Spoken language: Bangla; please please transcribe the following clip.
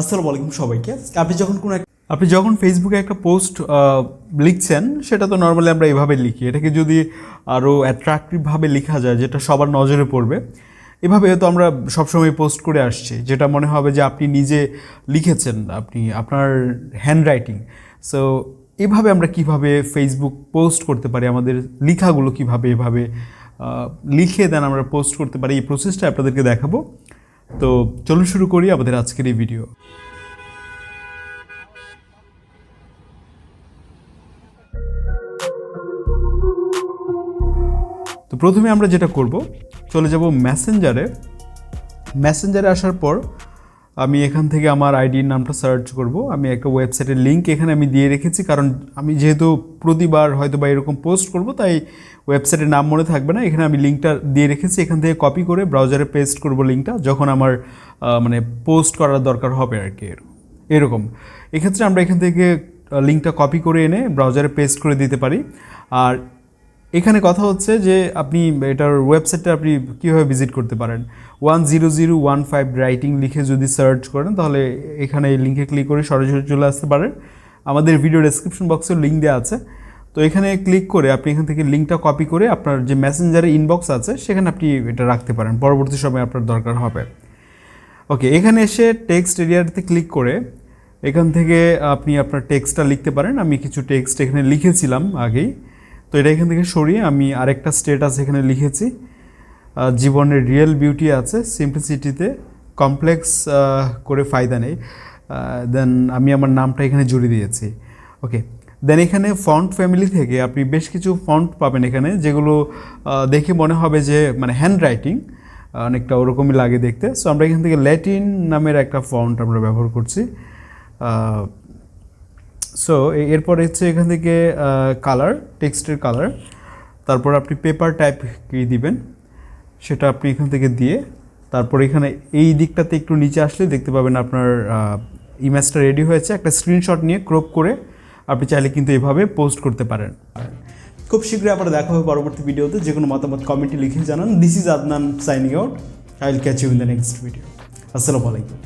আসসালামু আলাইকুম সবাইকে। আপনি যখন কোনো আপনি যখন ফেসবুকে একটা পোস্ট লিখছেন, সেটা তো নর্মালি আমরা এভাবে লিখি। এটাকে যদি আরও অ্যাট্রাক্টিভভাবে লেখা যায়, যেটা সবার নজরে পড়বে, এভাবে তো আমরা সবসময় পোস্ট করে আসছি। যেটা মনে হবে যে আপনি নিজে লিখেছেন, আপনি আপনার হ্যান্ড রাইটিং সো এভাবে আমরা কীভাবে ফেসবুক পোস্ট করতে পারি, আমাদের লেখাগুলো কীভাবে এভাবে লিখে দেন আমরা পোস্ট করতে পারি, এই প্রসেসটা আপনাদেরকে দেখাবো। তো চলুন শুরু করি আমাদের আজকের এই ভিডিও। তো প্রথমে আমরা যেটা করব, চলে যাব মেসেঞ্জারে। মেসেঞ্জারে আসার পর আমি এখান থেকে আমার আইডির নামটা সার্চ করব। আমি একটা ওয়েবসাইটের লিঙ্ক এখানে আমি দিয়ে রেখেছি, কারণ আমি যেহেতু প্রতিবার হয়তো বা এরকম পোস্ট করব, তাই ওয়েবসাইটের নাম মনে থাকবে না। এখানে আমি লিঙ্কটা দিয়ে রেখেছি, এখান থেকে কপি করে ব্রাউজারে পেস্ট করব লিঙ্কটা যখন আমার মানে পোস্ট করার দরকার হবে আর কি, এরকম। এক্ষেত্রে আমরা এখান থেকে লিঙ্কটা কপি করে এনে ব্রাউজারে পেস্ট করে দিতে পারি। আর এখানে কথা হচ্ছে যে আপনি এটার ওয়েবসাইটটা আপনি কীভাবে ভিজিট করতে পারেন? One zero zero one five writing লিখে যদি সার্চ করেন, তাহলে এখানে এই লিঙ্কে ক্লিক করে সরাসরি চলে আসতে পারেন। আমাদের ভিডিও ডেসক্রিপশন বক্সের লিঙ্ক দেওয়া আছে। তো এখানে ক্লিক করে আপনি এখান থেকে লিঙ্কটা কপি করে আপনার যে মেসেঞ্জারে ইনবক্স আছে, সেখানে আপনি এটা রাখতে পারেন। পরবর্তী সময় আপনার দরকার হবে। ওকে এখানে এসে টেক্সট এরিয়াতে ক্লিক করে এখান থেকে আপনি আপনার টেক্সটটা লিখতে পারেন। আমি কিছু টেক্সট এখানে লিখেছিলাম আগেই। তো এটা এখান থেকে সরিয়ে আমি আরেকটা স্টেটাস এখানে লিখেছি। জীবনের রিয়েল বিউটি আছে সিম্পলিসিটিতে কমপ্লেক্স করে ফায়দা নেই। দেন আমি আমার নামটা এখানে জুড়ে দিয়েছি। ওকে দেন এখানে ফন্ট ফ্যামিলি থেকে আপনি বেশ কিছু ফন্ট পাবেন এখানে, যেগুলো দেখে মনে হবে যে মানে হ্যান্ড রাইটিং অনেকটা ওরকমই লাগে দেখতে। সো আমরা এখান থেকে ল্যাটিন নামের একটা ফন্ট আমরা ব্যবহার করছি। সো এরপর হচ্ছে এখান থেকে কালার টেক্সটের কালার তারপর আপনি পেপার টাইপ কি দিবেন, সেটা আপনি এখান থেকে দিয়ে, তারপর এখানে এই দিকটাতে একটু নিচে আসলে দেখতে পাবেন আপনার ইমেজটা রেডি হয়েছে। একটা স্ক্রিনশট নিয়ে ক্রপ করে আপনি চাইলে কিন্তু এভাবে পোস্ট করতে পারেন। খুব শীঘ্রই আবার দেখা হবে পরবর্তী ভিডিওতে। যে কোনো মতামত কমেন্টে লিখে জানান। This is Adnan signing out I will catch you in the next video আসসালামু আলাইকুম।